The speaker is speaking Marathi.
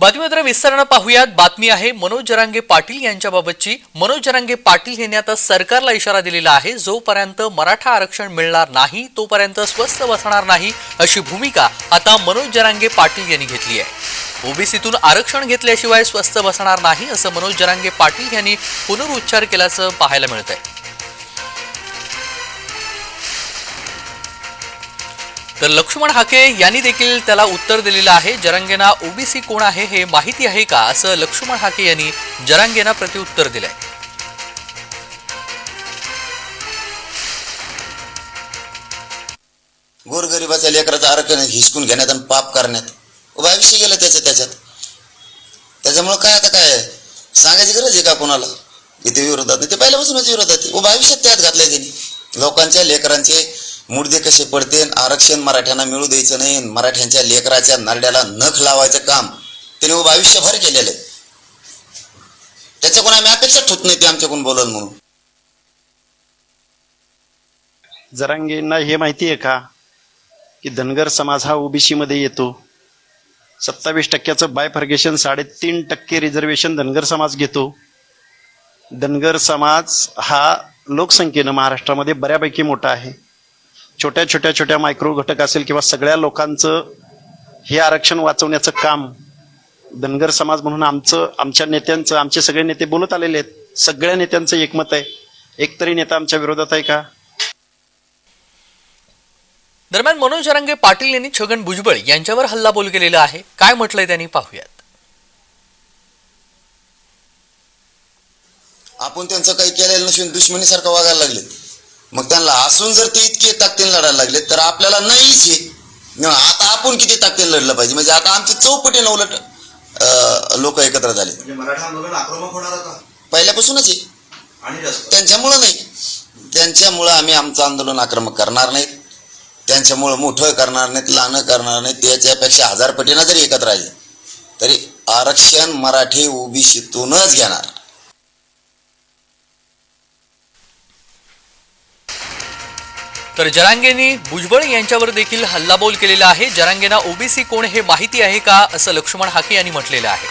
बातमीपत्र विस्तारानं पाहूयात. बातमी आहे मनोज जरांगे पाटील यांच्याबाबतची. मनोज जरांगे पाटील यांनी आता सरकारला इशारा दिलेला आहे जोपर्यंत मराठा आरक्षण मिळणार नाही तोपर्यंत स्वस्थ बसणार नाही अशी भूमिका आता मनोज जरांगे पाटील यांनी घेतली आहे. ओबीसीतून आरक्षण घेतल्याशिवाय स्वस्थ बसणार नाही असं मनोज जरांगे पाटील यांनी पुनरुच्चार केल्याचं पाहायला मिळत आहे तर लक्ष्मण हाके यांनी देखील त्याला उत्तर दिलेलं आहे जरांगेना ओबीसी कोण आहे हे माहिती आहे का? असं लक्ष्मण हाके यांनी जरांगेना प्रतिउत्तर दिलंय. गोरगरिबाच्या लेकराचा आरक्षण हिसकून घेण्यात आणि पाप करण्यात. उभा आयुष्य गेलं त्याचं त्याच्यात. त्याच्यामुळं काय आता काय? सांगायची गरज आहे का कोणाला? इथे विरोधात नाही ते पहिल्यापासूनच विरोधात आहे. उभा आयुष्यात त्यात घातलंय त्यांनी. लोकांच्या लेकरांचे मुर्दे कसे पडते आरक्षण मराठ्यांना मिळू द्यायचं नाही मराठ्यांच्या लेकराच्या नरड्याला नख लावायचं काम त्याने उभं आयुष्यभर केलेलं आहे. त्याच्याकडून आम्ही अपेक्षा ठेवत नाही ते आमच्याकडून बोलल म्हणून. जरांगेंना हे माहिती आहे का? की धनगर समाज हा ओबीसी मध्ये येतो. सत्तावीस टक्क्याचं बायफर्गेशन साडेतीन टक्के रिझर्वेशन धनगर समाज घेतो. धनगर समाज हा लोकसंख्येनं महाराष्ट्रामध्ये बऱ्यापैकी मोठा आहे. छोट्या छोट्या छोट्या मायक्रो घटक असेल किंवा सगळ्या लोकांचं हे आरक्षण वाचवण्याचं काम धनगर समाज म्हणून आमचं आमच्या नेत्यांचं आमचे सगळे नेते बोलत आलेले आहेत. सगळ्या नेत्यांचं एकमत आहे. एकतरी नेता आमच्या विरोधात आहे का? दरम्यान मनोज जरांगे पाटील यांनी छगन भुजबळ यांच्यावर हल्लाबोल केलेला आहे. काय म्हटलंय त्यांनी पाहूयात. आपण त्यांचं काही केलेलं नसून दुश्मनीसारखं वागायला लागले. मग त्यांना असून जर ते इतके ताकदीने लढायला लागले तर आपल्याला नाहीच हे आता आपण किती ताकदीने लढलं पाहिजे? म्हणजे आता आमची चौपटीनं उलट लोक एकत्र झाले. म्हणजे पहिल्यापासूनच आहे. त्यांच्यामुळं नाही. त्यांच्यामुळं आम्ही आमचं आंदोलन आक्रमक करणार नाहीत. त्यांच्यामुळं मोठं करणार नाहीत लहानं करणार नाहीत. त्याच्यापेक्षा हजार पटीनं जरी एकत्र आले तरी आरक्षण मराठी ओबीसीतूनच घेणार. तर जरांगेंनी भुजबळ यांच्यावर देखील हल्लाबोल केलेला आहे. जरांगेना ओबीसी कोण हे माहिती आहे का? असं लक्ष्मण हाके यांनी म्हटलेलं आहे.